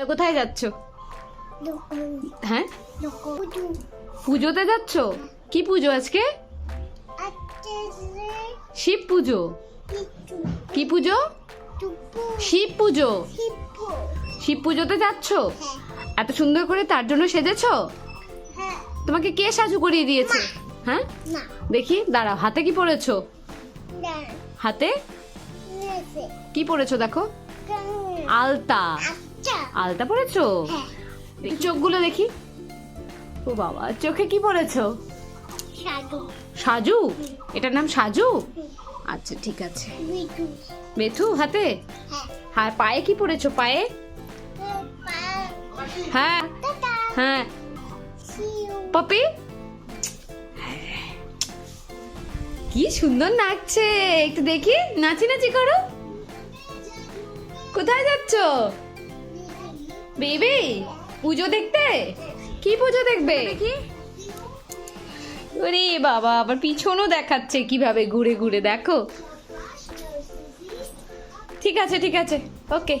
বলো কোথায় যাচ্ছ? হ্যাঁ? পুজোতে যাচ্ছ? কি পুজো আজকে? শিব পুজো। কি পুজো? শিব পুজো। শিব পুজোতে যাচ্ছ? এত সুন্দর করে তার জন্য সেজেছ? তোমাকে কে সাজু করিয়ে দিয়েছে? হ্যাঁ? দেখি দাঁড়াও হাতে কি পরেছো? হাতে? কি পরেছো দেখো? আলতা। আলতা পরেছো? দেখি চোখগুলো দেখি। ও বাবা চোখে কি পরেছো? সাজু। এটার নাম সাজু? আচ্ছা ঠিক আছে। মেথু হাতে? হ্যাঁ। পায়ে কি পরেছো? পায়ে? হ্যাঁ। হ্যাঁ। পপি? কি সুন্দর নাচছে। একটু দেখি। নাচি নাচি করো। কোথায় যাচ্ছ? বেবি পুজো দেখতে? কি পুজো দেখবে? দেখি। ওরে বাবা আবার পিছনও দেখাচ্ছে কীভাবে ঘুরে ঘুরে দেখো। ঠিক আছে ঠিক আছে ওকে।